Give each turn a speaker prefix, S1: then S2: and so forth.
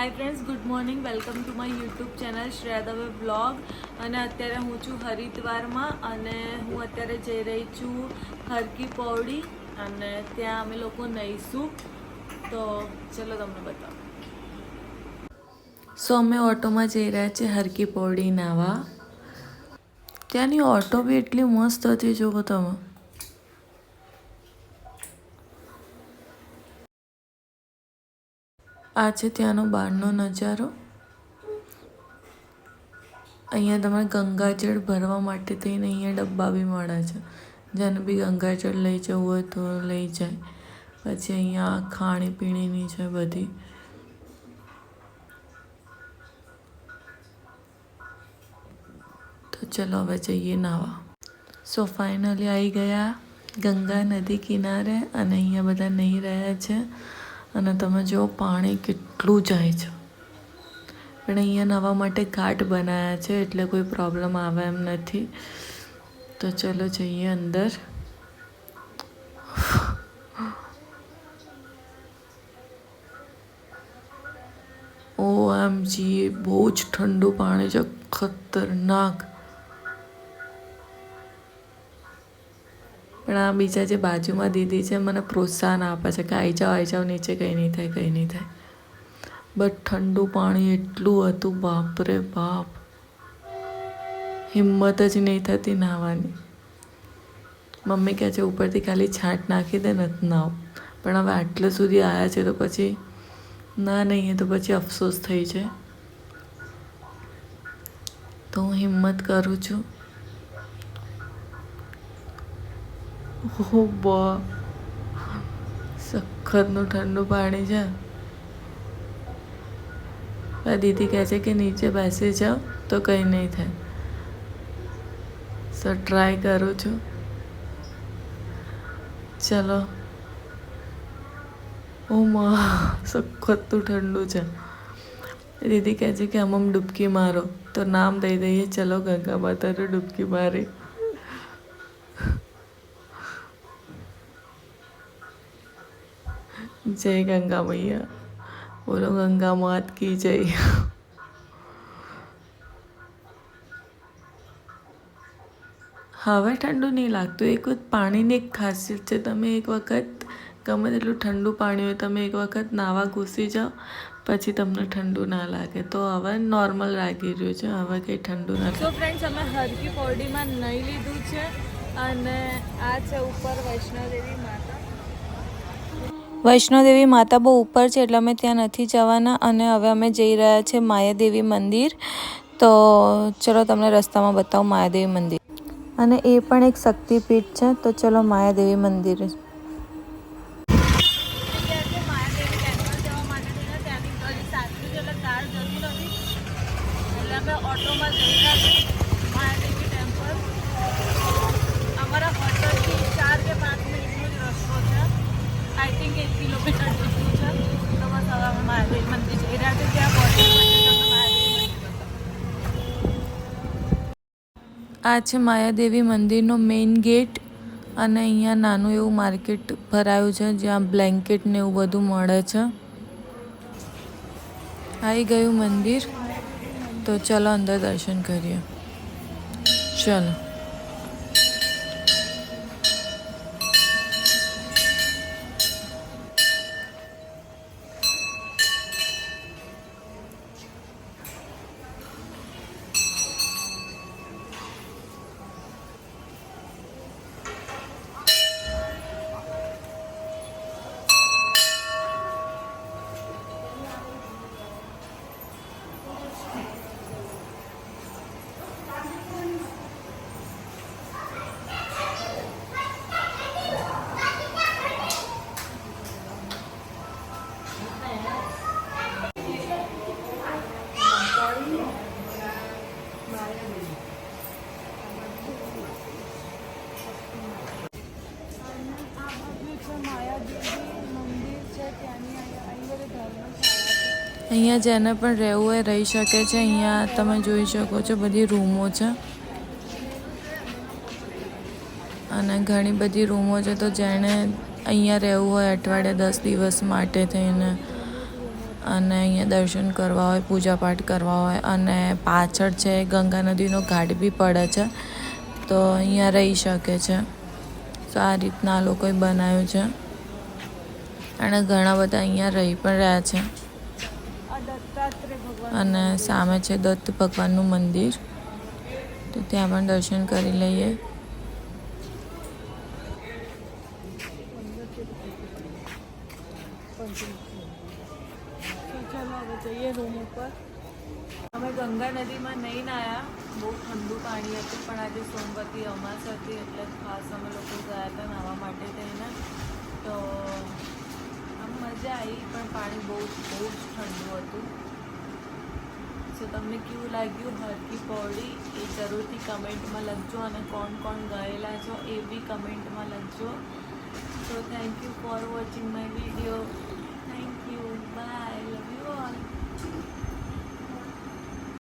S1: Hi friends good morning welcome to my YouTube channel Shreya Dave blog અને અત્યારે હું છું હરિદ્વારમાં અને હું અત્યારે જઈ રહી છું હરકી પૌડી. અને ત્યાં અમે લોકો નહીશું તો ચલો તમને બતાવો. સો અમે ઓટોમાં જઈ રહ્યા છીએ હરકી પૌડી નાવા. ત્યાંની ઓટો બી એટલી મસ્ત હતી જુઓ તમે. આ છે ત્યાંનો બહારનો નજારો. અહીંયા તમારે ગંગાજળ ભરવા માટે થઈને અહીંયા ડબ્બા બી મળે છે. જેને બી ગંગાજળ લઈ જવું હોય તો લઈ જાય. પછી અહીંયા ખાણીપીણીની છે બધી. તો ચલો હવે જઈએ નાવા. સો ફાઇનલી આવી ગયા ગંગા નદી કિનારે અને અહીંયા બધા નહીં રહ્યા છે. અને તમે જો પાણી કેટલું જાય છે. પણ અહીંયા નવા માટે ઘાટ બનાવ્યા છે, એટલે કોઈ પ્રોબ્લેમ આવે એમ નથી. તો ચલો જઈએ અંદર. ઓ એમ જી બહુ જ ઠંડુ પાણી છે, ખતરનાક. પણ આ બીજા જે બાજુમાં દીદી છે, મને પ્રોત્સાહન આપે છે કે આવી જાઓ આવી જાઓ, નીચે કંઈ નહીં થાય, કંઈ નહીં થાય. બટ ઠંડુ પાણી એટલું હતું, બાપરે બાપ. હિંમત જ નહીં થતી નાહવાની. મમ્મી કહે છે, ઉપરથી ખાલી છાંટ નાખી દે નથી નાવ પણ હવે આટલે સુધી આવ્યા છે તો પછી ના નહીં તો પછી અફસોસ થઈ છે તો હું હિંમત કરું છું. ઓ બા સખતનું ઠંડુ પાણી છે. આ દીદી કહે છે કે નીચે બેસી જાઓ, તો કંઈ નહીં થાય. સો ટ્રાય કરું છું. ચલો. ઓ માં સખતનું ઠંડુ છે. દીદી કહે છે કે આમ ડૂબકી મારો. તો નામ દઈ દઈએ, ચલો ગંગા માતાને ડૂબકી મારી. જય ગંગા મૈયા બોલો ગંગા માત કી જય હવે ઠંડુ નહીં લાગતું એક વખત પાણીની એક ખાસિયત છે તમે એક વખત ગમે તેટલું ઠંડુ પાણી હોય તમે એક વખત નાવા ઘૂસી જાઓ પછી તમને ઠંડુ ના લાગે તો હવે નોર્મલ લાગી રહ્યું છે હવે કંઈ ઠંડુ નથી તો ફ્રેન્ડ્સ અમે હરકી પૌડીમાં નહીં લીધું છે અને આ છે ઉપર વૈષ્ણોદેવી વૈષ્ણોદેવી માતા બહુ ઉપર છે એટલે અમે ત્યાં નથી જવાના અને હવે અમે જઈ રહ્યા છીએ માયાદેવી મંદિર. તો ચલો તમને રસ્તામાં બતાવું માયાદેવી મંદિર. અને એ પણ એક શક્તિપીઠ છે, તો ચલો માયાદેવી મંદિર. ઓટોમાં જઈ રહ્યા છીએ મહાદેવી ટેમ્પલ અમારા હોટલથી ચાર કે પાંચ મિનિટનો જ રસ્તો છે આઈ થિંક એક કિલોમીટર જેટલું છે તો બસ હવે અમે આ છે માયાદેવી મંદિરનો મેઇન ગેટ અને અહીંયા નાનું એવું માર્કેટ ભરાયું છે, જ્યાં બ્લેન્કેટ ને એવું બધું મળે છે. આવી ગયું મંદિર. તો ચલો અંદર દર્શન કરીએ. ચલો. અહીંયા જેને પણ રહેવું હોય રહી શકે છે. અહીંયા તમે જોઈ શકો છો બધી રૂમો છે. અને ઘણી બધી રૂમો છે તો જેણે અહીંયા રહેવું હોય અઠવાડિયા દસ દિવસ માટે થઈને
S2: અને અહીંયા દર્શન કરવા હોય, પૂજાપાઠ કરવા હોય અને પાછળ છે ગંગા નદીનો ઘાટ બી પડે છે તો અહીંયા રહી શકે છે. તો આ રીતના લોકોએ બનાવ્યું છે. અને ઘણા બધા અહીંયા રહી પણ રહ્યા છે. અને સામે છે દત્ત ભગવાનનું મંદિર. તો ત્યાં પણ દર્શન કરી લઈએ. જઈએ રૂમ ઉપર અમે ગંગા નદીમાં નહીં નાયા. બહુ ઠંડુ પાણી હતું, પણ આજે સોમવતી અમાસ હતી એટલે ખાસ અમે લોકો ગયા હતા નાહવા માટે થઈને. તો આમ મજા આવી, પણ પાણી બહુ બહુ જ ઠંડુ હતું. છે. તમને કેવું લાગ્યું? હરકી પૌડી એ જરૂરથી કમેન્ટમાં લખજો અને કોણ કોણ ગયેલા છો એ બી કમેન્ટમાં લખજો. So thank you for watching my video thank you bye love you all